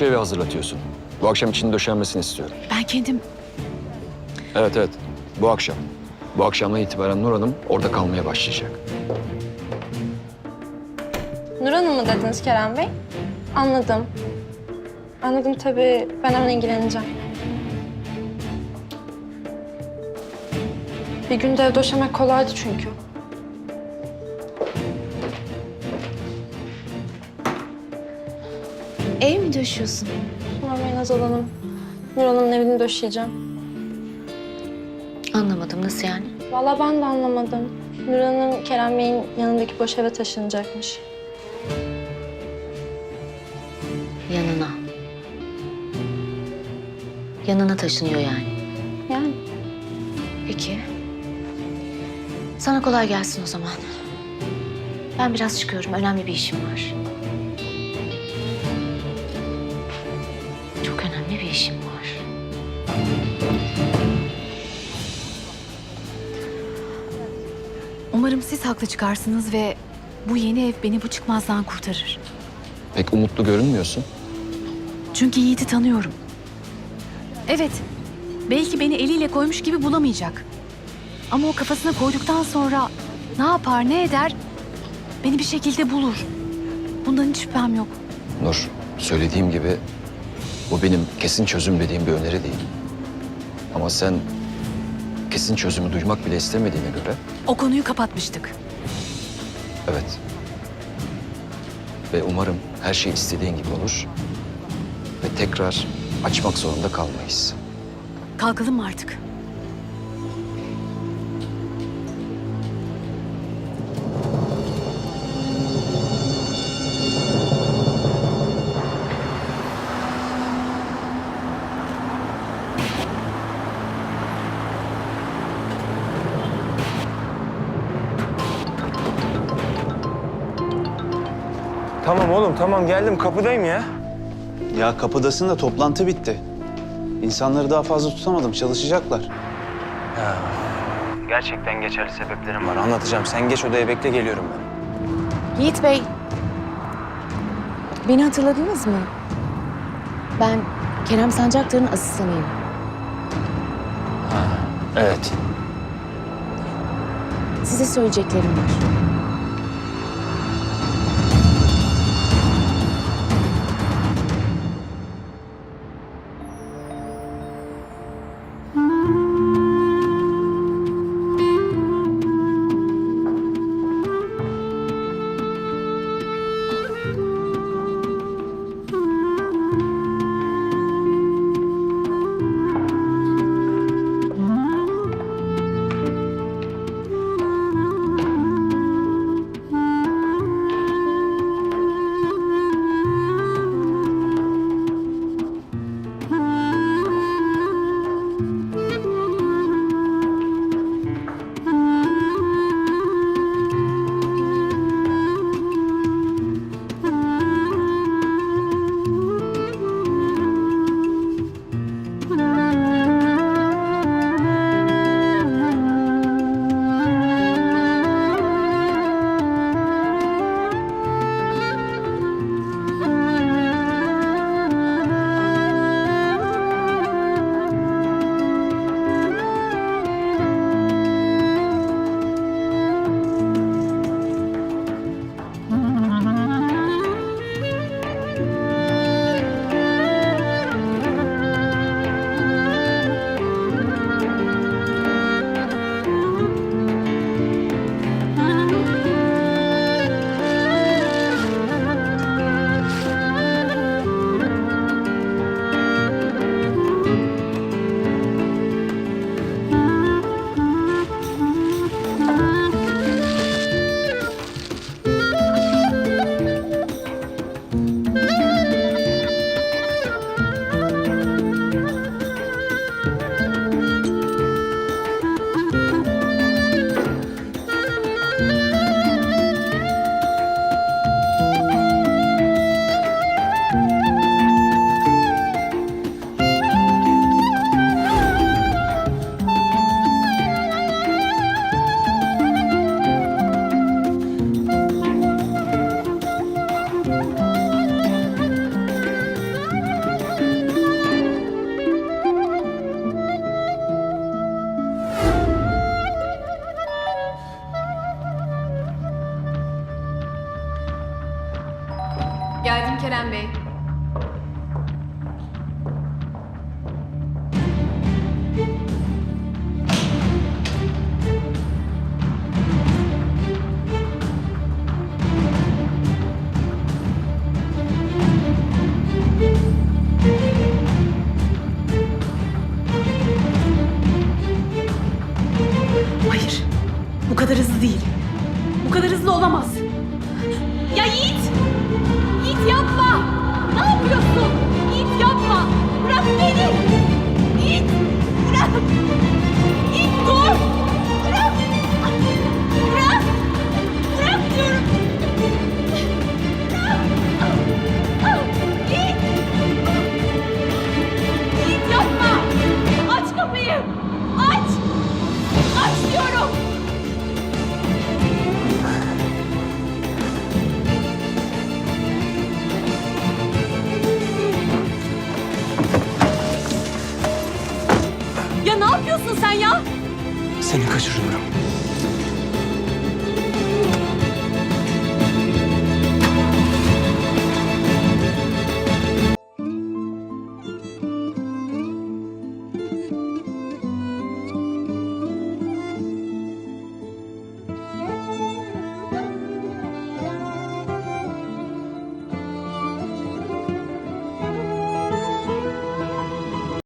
boş evi hazırlatıyorsun. Bu akşam için döşenmesini istiyorum. Ben kendim Evet evet. Bu akşam. Bu akşamdan itibaren Nur Hanım orada kalmaya başlayacak. Nur Hanım mı dediniz Kerem Bey? Anladım. Anladım tabii. Ben hemen ilgileneceğim. Bir günde ev döşemek kolaydı çünkü. Ev mi döşüyorsun? Sormayın Azal Hanım. Nur Hanım'ın evini döşeyeceğim. Anlamadım nasıl yani? Vallahi ben de anlamadım. Nur Hanım Kerem Bey'in yanındaki boş eve taşınacakmış. Yanına. Yanına taşınıyor yani. Yani Peki. Sana kolay gelsin o zaman. Ben biraz çıkıyorum. Önemli bir işim var. Umarım siz haklı çıkarsınız ve bu yeni ev beni bu çıkmazdan kurtarır. Pek umutlu görünmüyorsun. Çünkü Yiğit'i tanıyorum. Evet, belki beni eliyle koymuş gibi bulamayacak. Ama o kafasına koyduktan sonra ne yapar, ne eder beni bir şekilde bulur. Bundan hiç şüphem yok. Nur, söylediğim gibi bu benim kesin çözüm dediğim bir öneri değil. Ama sen kesin çözümü duymak bile istemediğine göre O konuyu kapatmıştık. evet. Ve umarım her şey istediğin gibi olur. Ve tekrar açmak zorunda kalmayız. Kalkalım mı artık? Tamam oğlum tamam geldim kapıdayım ya. Ya kapıdasın da toplantı bitti. İnsanları daha fazla tutamadım. Çalışacaklar. Gerçekten geçerli sebeplerim var anlatacağım. Sen geç odaya bekle geliyorum ben. Yiğit Bey. Beni hatırladınız mı? Ben Kerem Sancaktar'ın asistanıyım. Evet. Size söyleyeceklerim var. Kerem Bey. Seni kaçırıyorum.